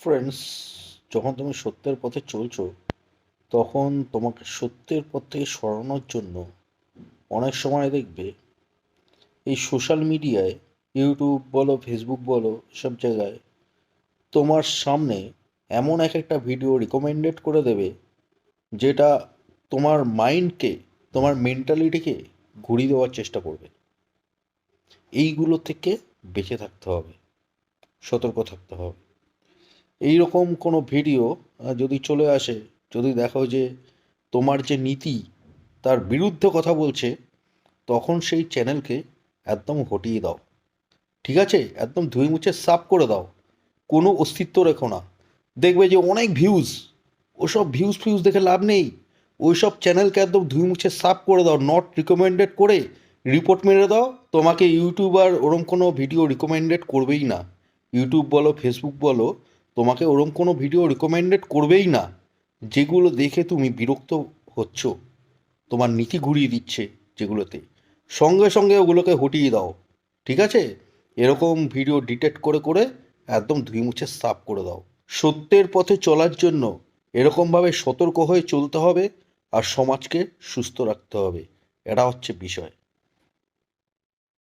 Friends যখন তুমি সত্যের পথে চলছো, তখন তোমাকে সত্যের পথ থেকে সরানোর জন্য অনেক সময় দেখবে এই সোশ্যাল মিডিয়ায় ইউটিউব বলো ফেসবুক বলো সব জায়গায় তোমার সামনে এমন এক একটা ভিডিও রিকমেন্ডেড করে দেবে, যেটা তোমার মাইন্ডকে তোমার মেন্টালিটিকে ঘুরিয়ে দেওয়ার চেষ্টা করবে। এইগুলো থেকে বেঁচে থাকতে হবে, সতর্ক থাকতে হবে। এই রকম কোনো ভিডিও যদি চলে আসে, যদি দেখো যে তোমার যে নীতি, তার বিরুদ্ধে কথা বলছে, তখন সেই চ্যানেলকে একদম হটিয়ে দাও। ঠিক আছে? একদম ধুয়ে মুছে সাফ করে দাও। কোনো অস্তিত্ব রেখো না। দেখবে যে অনেক ভিউজ ওসব ভিউজ ফিউজ দেখে লাভ নেই। ওইসব চ্যানেলকে একদম ধুয়ে মুছে সাফ করে দাও নট রিকমেন্ডেড করে রিপোর্ট মেরে দাও। তোমাকে ইউটিউবার ওরম কোনো ভিডিও রিকমেন্ডেড করবেই না। ইউটিউব বলো ফেসবুক বলো তোমাকে ওরম কোনো ভিডিও রিকমেন্ডেড করবেই না, যেগুলো দেখে তুমি বিরক্ত হচ্ছ, তোমার নীতি ঘুরিয়ে দিচ্ছে যেগুলোতে। সঙ্গে সঙ্গে ওগুলোকে হটিয়ে দাও, ঠিক আছে? এরকম ভিডিও ডিটেক্ট করে করে একদম ধুই মুছে সাফ করে দাও। সত্যের পথে চলার জন্য এরকমভাবে সতর্ক হয়ে চলতে হবে আর সমাজকে সুস্থ রাখতে হবে। এটা হচ্ছে বিষয়।